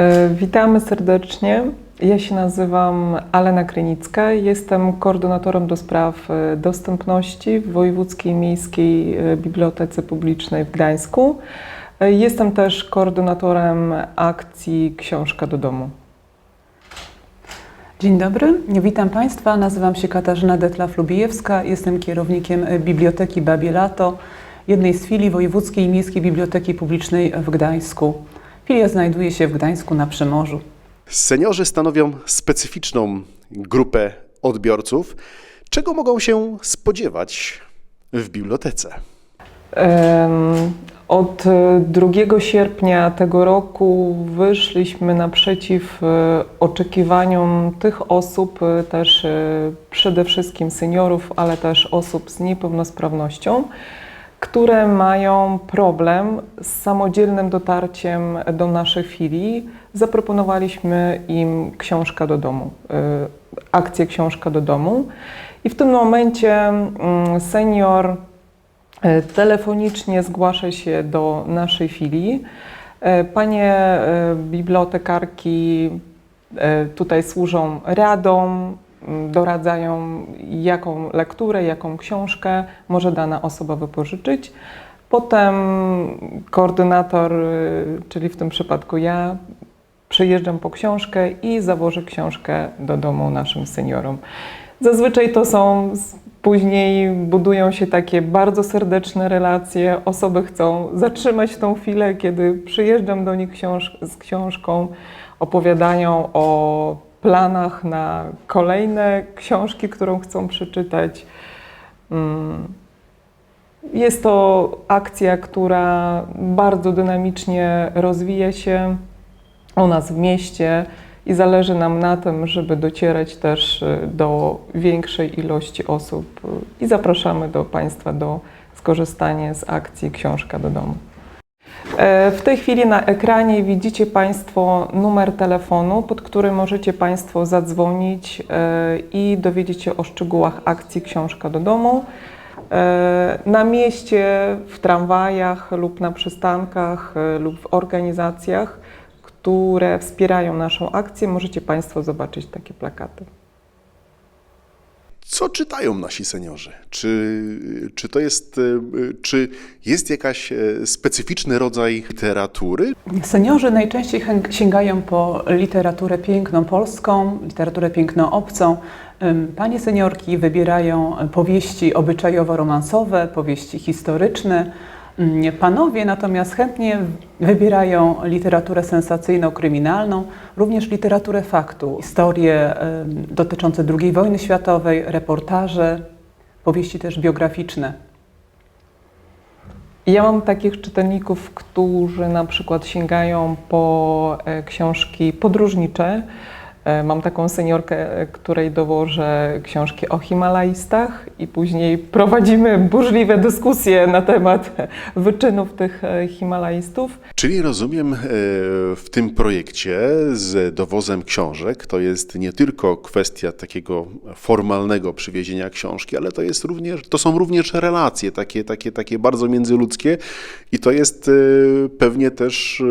E, Witamy serdecznie. Ja się nazywam Alena Krynicka. Jestem koordynatorem do spraw e, dostępności w Wojewódzkiej Miejskiej e, Bibliotece Publicznej w Gdańsku. Jestem też koordynatorem akcji Książka do domu. Dzień dobry, witam Państwa. Nazywam się Katarzyna Detla-Flubijewska. Jestem kierownikiem Biblioteki Babielato, jednej z filii Wojewódzkiej Miejskiej Biblioteki Publicznej w Gdańsku. Filia znajduje się w Gdańsku na Przemorzu. Seniorzy stanowią specyficzną grupę odbiorców. Czego mogą się spodziewać w bibliotece? Od e, 2 sierpnia tego roku wyszliśmy naprzeciw e, oczekiwaniom tych osób, e, też e, przede wszystkim seniorów, ale też osób z niepełnosprawnością, które mają problem z samodzielnym dotarciem do naszej filii. Zaproponowaliśmy im książka do domu, e, akcję książka do domu. I w tym momencie mm, senior E, Telefonicznie zgłasza się do naszej filii. E, Panie bibliotekarki tutaj służą radą, doradzają jaką lekturę, jaką książkę może dana osoba wypożyczyć. Potem koordynator, czyli w tym przypadku ja, przyjeżdżam po książkę i zawożę książkę do domu naszym seniorom. Zazwyczaj to są później budują się takie bardzo serdeczne relacje. Osoby chcą zatrzymać tą chwilę, kiedy przyjeżdżam do nich książ- z książką, opowiadają o planach na kolejne książki, którą chcą przeczytać. Mm. Jest to akcja, która bardzo dynamicznie rozwija się u nas w mieście i zależy nam na tym, żeby docierać też y, do większej ilości osób i zapraszamy do Państwa do skorzystania z akcji Książka do domu. E, W tej chwili na ekranie widzicie Państwo numer telefonu, pod który możecie Państwo zadzwonić e, i dowiedzieć się o szczegółach akcji Książka do domu. E, Na mieście, w tramwajach lub na przystankach lub w organizacjach, które wspierają naszą akcję, możecie Państwo zobaczyć takie plakaty. Co czytają nasi seniorzy? Czy, czy to jest, e, czy jest jakaś e, specyficzny rodzaj literatury? Seniorzy najczęściej sięgają po literaturę piękną polską, literaturę piękną obcą. Panie seniorki wybierają powieści obyczajowo-romansowe, powieści historyczne. Panowie natomiast chętnie wybierają literaturę sensacyjno-kryminalną, również literaturę faktu, historie dotyczące II wojny światowej, reportaże, powieści też biograficzne. Ja mam takich czytelników, którzy na przykład sięgają po e, książki podróżnicze. E, Mam taką seniorkę, e, której dowożę książki o Himalajstach i później prowadzimy burzliwe dyskusje na temat wyczynów tych e, Himalajstów. Czyli rozumiem w tym projekcie z dowozem książek to jest nie tylko kwestia takiego formalnego przywiezienia książki, ale to jest również, to są również relacje takie, takie, takie bardzo międzyludzkie i to jest pewnie też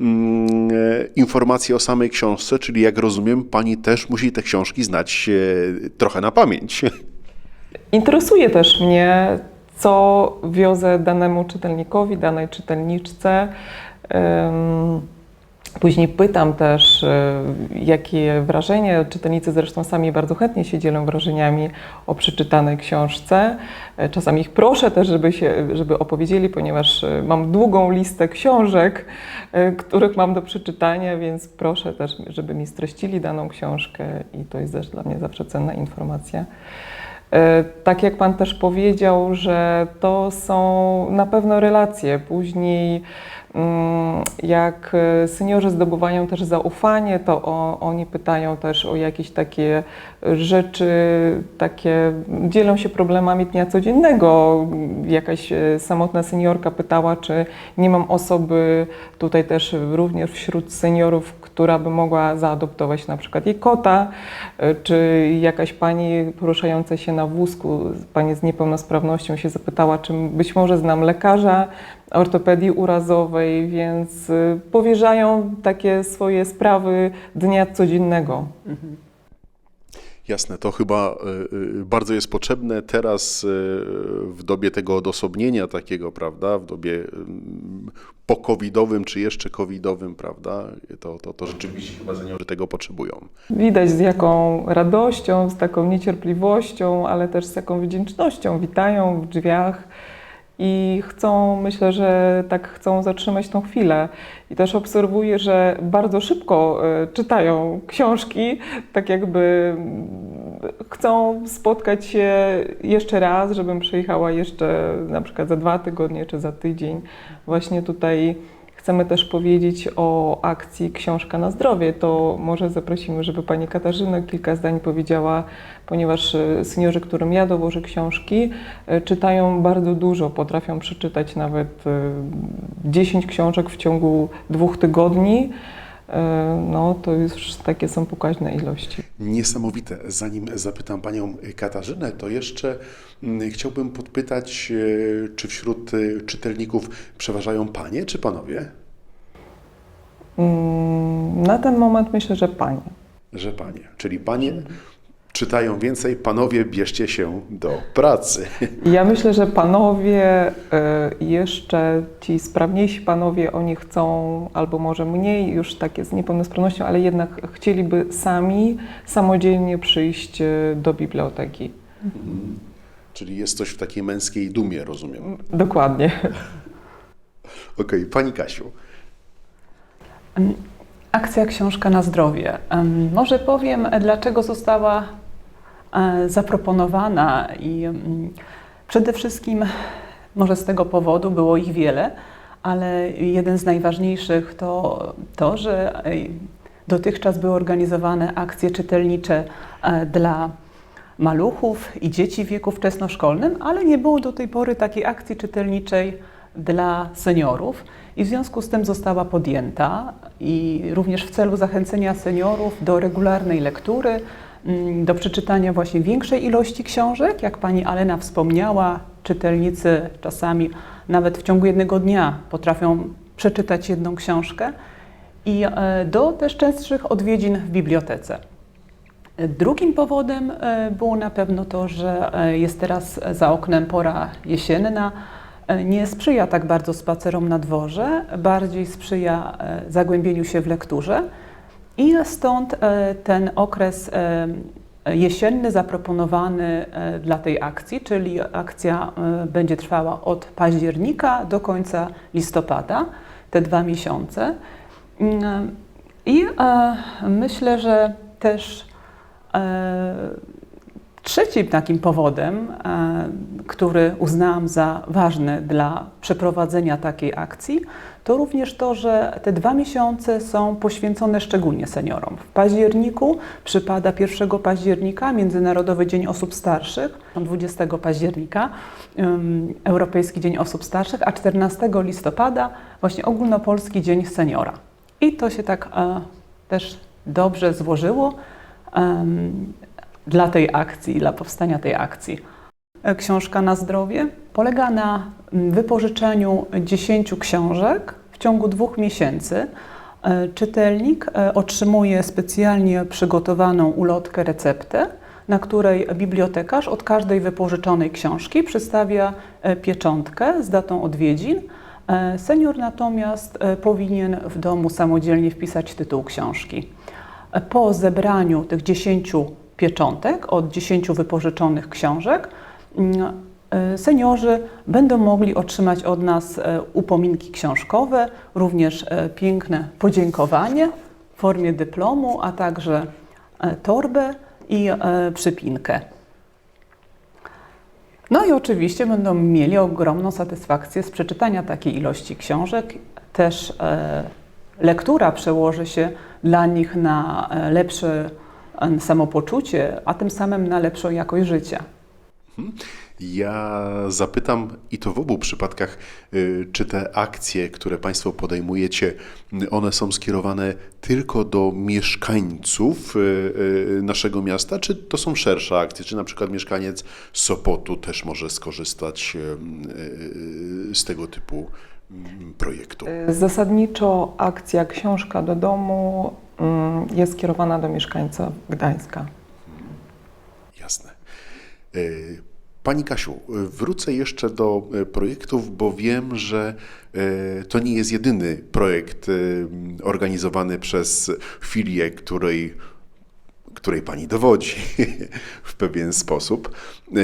mm, e, informacja o samej książce, czyli jak rozumiem, pani też musi te książki znać e, trochę na pamięć. Interesuje też mnie, co wiozę danemu czytelnikowi, danej czytelniczce. Później pytam też, y, jakie wrażenie, czytelnicy zresztą sami bardzo chętnie się dzielą wrażeniami o przeczytanej książce. E, Czasami ich proszę też, żeby, się, żeby opowiedzieli, ponieważ y, mam długą listę książek, y, których mam do przeczytania, więc proszę też, żeby mi streścili daną książkę i to jest też dla mnie zawsze cenna informacja. E, Tak jak Pan też powiedział, że to są na pewno relacje. Później, jak e, seniorzy zdobywają też zaufanie, to o, oni pytają też o jakieś takie rzeczy, takie dzielą się problemami dnia codziennego. Jakaś e, samotna seniorka pytała, czy nie mam osoby tutaj też również wśród seniorów, która by mogła zaadoptować na przykład jej kota, e, czy jakaś pani poruszająca się na wózku, pani z niepełnosprawnością się zapytała, czy być może znam lekarza ortopedii urazowej, więc y, powierzają takie swoje sprawy dnia codziennego. Jasne, to chyba y, y, bardzo jest potrzebne teraz y, w dobie tego odosobnienia takiego, prawda, w dobie ym, po-covidowym czy jeszcze covidowym, prawda, to, to, to rzeczywiście chyba seniorzy tego potrzebują. Widać z jaką radością, z taką niecierpliwością, ale też z jaką wdzięcznością witają w drzwiach i chcą, myślę, że tak chcą zatrzymać tą chwilę. I też obserwuję, że bardzo szybko e, czytają książki, tak jakby mm, chcą spotkać się jeszcze raz, żebym przyjechała jeszcze na przykład za dwa tygodnie czy za tydzień. Właśnie tutaj chcemy też powiedzieć o akcji Książka na zdrowie. To może zaprosimy, żeby Pani Katarzyna kilka zdań powiedziała, ponieważ e, seniorzy, którym ja dowożę książki, e, czytają bardzo dużo, potrafią przeczytać nawet e, 10 książek w ciągu dwóch tygodni. E, No, to już takie są pokaźne ilości. Niesamowite. Zanim zapytam panią Katarzynę, to jeszcze mm, chciałbym podpytać, e, czy wśród e, czytelników przeważają panie czy panowie? Mm, Na ten moment myślę, że Pani. Że panie. Czyli panie czytają więcej, panowie bierzcie się do pracy. Ja myślę, że panowie, y, jeszcze ci sprawniejsi panowie, oni chcą, albo może mniej, już takie z niepełnosprawnością, ale jednak chcieliby sami, samodzielnie przyjść y, do biblioteki. Czyli jest coś w takiej męskiej dumie, rozumiem. Dokładnie. Okej, pani Kasiu. Akcja Książka na zdrowie. Może powiem, dlaczego została e, zaproponowana i mm, przede wszystkim może z tego powodu było ich wiele, ale jeden z najważniejszych to to, że e, dotychczas były organizowane akcje czytelnicze e, dla maluchów i dzieci w wieku wczesnoszkolnym, ale nie było do tej pory takiej akcji czytelniczej dla seniorów i w związku z tym została podjęta i również w celu zachęcenia seniorów do regularnej lektury, do przeczytania właśnie większej ilości książek. Jak pani Alena wspomniała, czytelnicy czasami nawet w ciągu jednego dnia potrafią przeczytać jedną książkę i e, do też częstszych odwiedzin w bibliotece. Drugim powodem e, było na pewno to, że e, jest teraz za oknem pora jesienna. Nie sprzyja tak bardzo spacerom na dworze, bardziej sprzyja zagłębieniu się w lekturze. I stąd e, ten okres e, jesienny zaproponowany e, dla tej akcji, czyli akcja będzie trwała od października do końca listopada, te dwa miesiące. Mm, I myślę, że też Trzecim takim powodem, e, który uznałam za ważny dla przeprowadzenia takiej akcji, to również to, że te dwa miesiące są poświęcone szczególnie seniorom. W październiku przypada 1 października Międzynarodowy Dzień Osób Starszych, 20 października Europejski Dzień Osób Starszych, a 14 listopada właśnie Ogólnopolski Dzień Seniora. I to się tak e, też dobrze złożyło dla tej akcji, dla powstania tej akcji. Książka na zdrowie polega na mm, wypożyczeniu 10 książek w ciągu dwóch miesięcy. E, Czytelnik e, otrzymuje specjalnie przygotowaną ulotkę receptę, na której bibliotekarz od każdej wypożyczonej książki przystawia e, pieczątkę z datą odwiedzin. Senior natomiast powinien w domu samodzielnie wpisać tytuł książki. Po zebraniu tych 10 pieczątek od 10 wypożyczonych książek, mm, e, seniorzy będą mogli otrzymać od nas e, upominki książkowe, również e, piękne podziękowanie w formie dyplomu, a także torbę i przypinkę. No i oczywiście będą mieli ogromną satysfakcję z przeczytania takiej ilości książek. Też lektura przełoży się dla nich na lepsze e, samopoczucie, a tym samym na lepszą jakość życia. Ja zapytam i to w obu przypadkach, y, czy te akcje, które Państwo podejmujecie, one są skierowane tylko do mieszkańców y, y, naszego miasta, czy to są szersze akcje? Czy na przykład mieszkaniec Sopotu też może skorzystać z tego typu mm, projektu? Zasadniczo akcja Książka do domu jest skierowana do mieszkańca Gdańska. Jasne. E, Pani Kasiu, wrócę jeszcze do e, projektów, bo wiem, że e, to nie jest jedyny projekt organizowany przez filię, której, której Pani dowodzi w pewien sposób. E,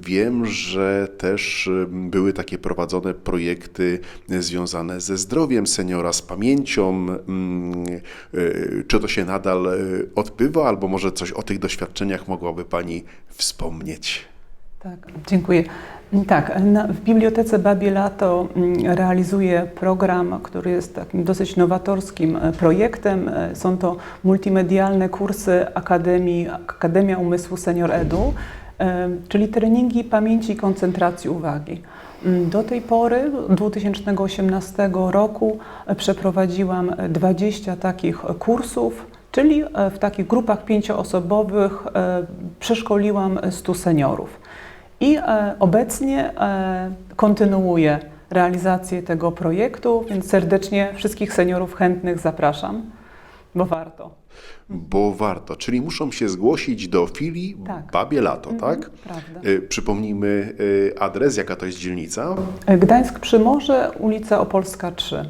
Wiem, że też e, były takie prowadzone projekty związane ze zdrowiem seniora, z pamięcią. Mm, e, Czy to się nadal e, odbywa, albo może coś o tych doświadczeniach mogłaby Pani wspomnieć? Tak, dziękuję. Tak, na, w Bibliotece Babie Lato mm, realizuje program, który jest takim dosyć nowatorskim e, projektem. E, Są to multimedialne kursy Akademii, Akademia Umysłu Senior Edu, e, czyli treningi pamięci i koncentracji uwagi. Mm, Do tej pory, 2018 roku, przeprowadziłam e, 20 takich kursów, czyli w takich grupach pięcioosobowych przeszkoliłam 100 seniorów. I e, obecnie e, kontynuuję realizację tego projektu, więc serdecznie wszystkich seniorów chętnych zapraszam, bo warto. Bo warto, czyli muszą się zgłosić do filii Tak. Babie Lato, tak? Prawda. E, Przypomnijmy adres, jaka to jest dzielnica. Gdańsk Przymorze, ulica Opolska 3.